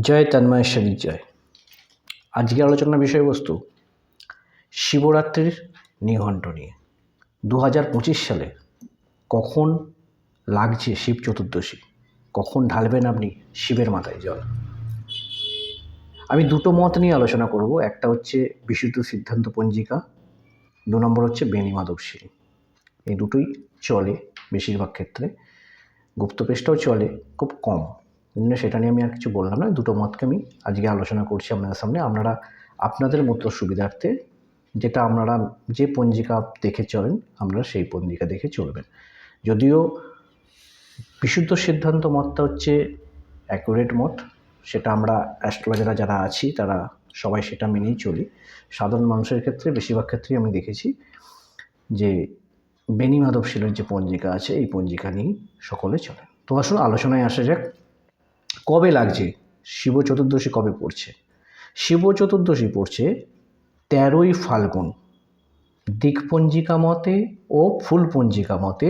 জয় তন্ময়েশ্বরীর জয়। আজকে আলোচনার বিষয়বস্তু, শিবরাত্রির নিঘণ্ট নিয়ে। দু হাজার পঁচিশ সালে কখন লাগছে শিব চতুর্দশী? কখন ঢালবেন আপনি শিবের মাথায় জল? আমি দুটো মত নিয়ে আলোচনা করব। একটা হচ্ছে বিশুদ্ধ সিদ্ধান্ত পঞ্জিকা, দু নম্বর হচ্ছে বেণী মাধবশিল এই দুটোই চলে বেশিরভাগ ক্ষেত্রে। গুপ্তপেশটাও চলে, খুব কম। জন্য সেটা নিয়ে আমি আর কিছু বললাম না, দুটো মতকে আমি আজকে আলোচনা করছি আপনাদের সামনে। আপনারা, আপনাদের মতো সুবিধার্থে যেটা আপনারা যে পঞ্জিকা দেখে চলেন, আপনারা সেই পঞ্জিকা দেখে চলবেন। যদিও বিশুদ্ধ সিদ্ধান্ত মতটা হচ্ছে অ্যাকুরেট মত, সেটা আমরা অ্যাস্ট্রোলজাররা যারা আছি, তারা সবাই সেটা মেনেই চলি। সাধারণ মানুষের ক্ষেত্রে, বেশিরভাগ ক্ষেত্রেই আমি দেখেছি যে বেনি মাধব শিলের যে পঞ্জিকা আছে, এই পঞ্জিকা নিয়েই সকলে চলে তো আসুন, আলোচনায় আসা যাক। কবে লাগছে? শিব চতুর্দশী কবে পড়ছে? শিব চতুর্দশী পড়ছে তেরোই ফাল্গুন। দিকপঞ্জিকা মতে ও ফুলপঞ্জিকা মতে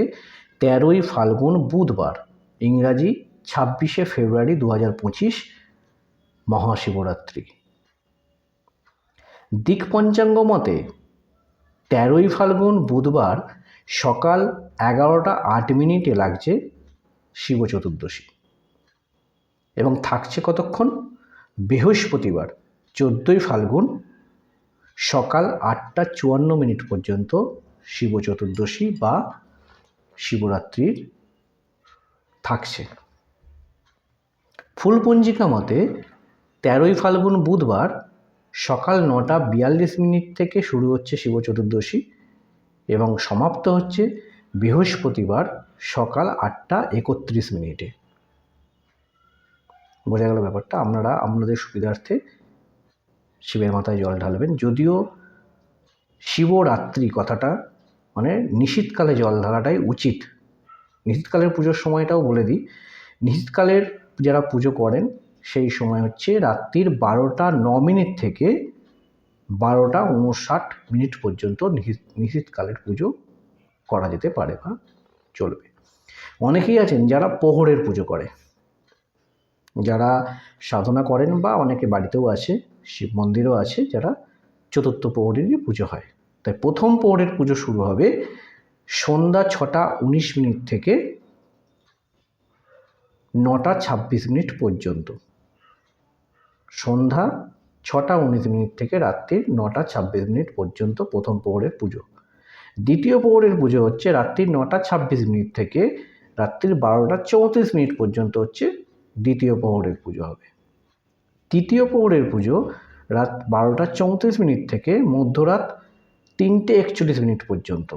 তেরোই ফাল্গুন বুধবার, ইংরাজি ছাব্বিশে ফেব্রুয়ারি দু হাজার পঁচিশ, মহাশিবরাত্রি। দিকপঞ্চাঙ্গ মতে তেরোই ফাল্গুন বুধবার সকাল এগারোটা আট মিনিটে লাগছে শিব চতুর্দশী। এবং থাকছে কতক্ষণ? বৃহস্পতিবার, চোদ্দোই ফাল্গুন, সকাল আটটা চুয়ান্ন মিনিট পর্যন্ত শিব চতুর্দশী বা শিবরাত্রির থাকছে। ফুলপঞ্জিকা মতে, তেরোই ফাল্গুন বুধবার সকাল নটা বিয়াল্লিশ মিনিট থেকে শুরু হচ্ছে শিব চতুর্দশী এবং সমাপ্ত হচ্ছে বৃহস্পতিবার সকাল আটটা একত্রিশ মিনিটে। বোঝা গেল ব্যাপারটা। আপনারা আপনাদের সুবিধার্থে শিবের মাথায় জল ঢালবেন। যদিও শিবরাত্রি কথাটা মানে নিশীতকালে জল ঢালাটাই উচিত। নিশীতকালের পুজোর সময়টাও বলে দিই। নিশীতকালের যারা পুজো করেন, সেই সময় হচ্ছে রাত্রির বারোটা ন মিনিট থেকে বারোটা উনষাট মিনিট পর্যন্ত নিশীতকালের পুজো করা যেতে পারে বা চলবে। অনেকেই আছেন যারা প্রহরের পুজো করে। যারা সাধনা করেন বা অনেকে বাড়িতেও আছে, শিব মন্দিরও আছে, যারা চতুর্থ প্রহরেরই পুজো হয়। তাই প্রথম প্রহরের পুজো শুরু হবে সন্ধ্যা ছটা উনিশ মিনিট থেকে নটা ছাব্বিশ মিনিট পর্যন্ত। সন্ধ্যা ছটা উনিশ মিনিট থেকে রাত্রির নটা ছাব্বিশ মিনিট পর্যন্ত প্রথম প্রহরের পুজো। দ্বিতীয় প্রহরের পুজো হচ্ছে রাত্রির নটা ছাব্বিশ মিনিট থেকে রাত্রির বারোটা চৌত্রিশ মিনিট পর্যন্ত হচ্ছে দ্বিতীয় প্রহরের পুজো হবে। তৃতীয় প্রহরের পুজো রাত বারোটা চৌত্রিশ মিনিট থেকে মধ্যরাত তিনটে একচল্লিশ মিনিট পর্যন্ত।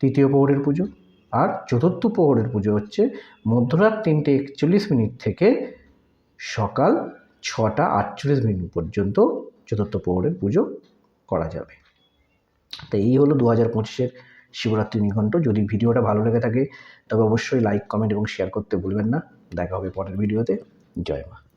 তৃতীয় প্রহরের পুজো। আর চতুর্থ প্রহরের পুজো হচ্ছে মধ্যরাত তিনটে একচল্লিশ মিনিট থেকে সকাল ছটা আটচল্লিশ মিনিট পর্যন্ত চতুর্থ প্রহরের পুজো করা যাবে। তো এই হলো দু হাজার পঁচিশের শিবরাত্রি নিঘণ্ট। যদি ভিডিওটা ভালো লেগে থাকে, তবে অবশ্যই লাইক কমেন্ট এবং শেয়ার করতে ভুলবেন না। দেখা হবে পরের ভিডিওতে। জয় মা।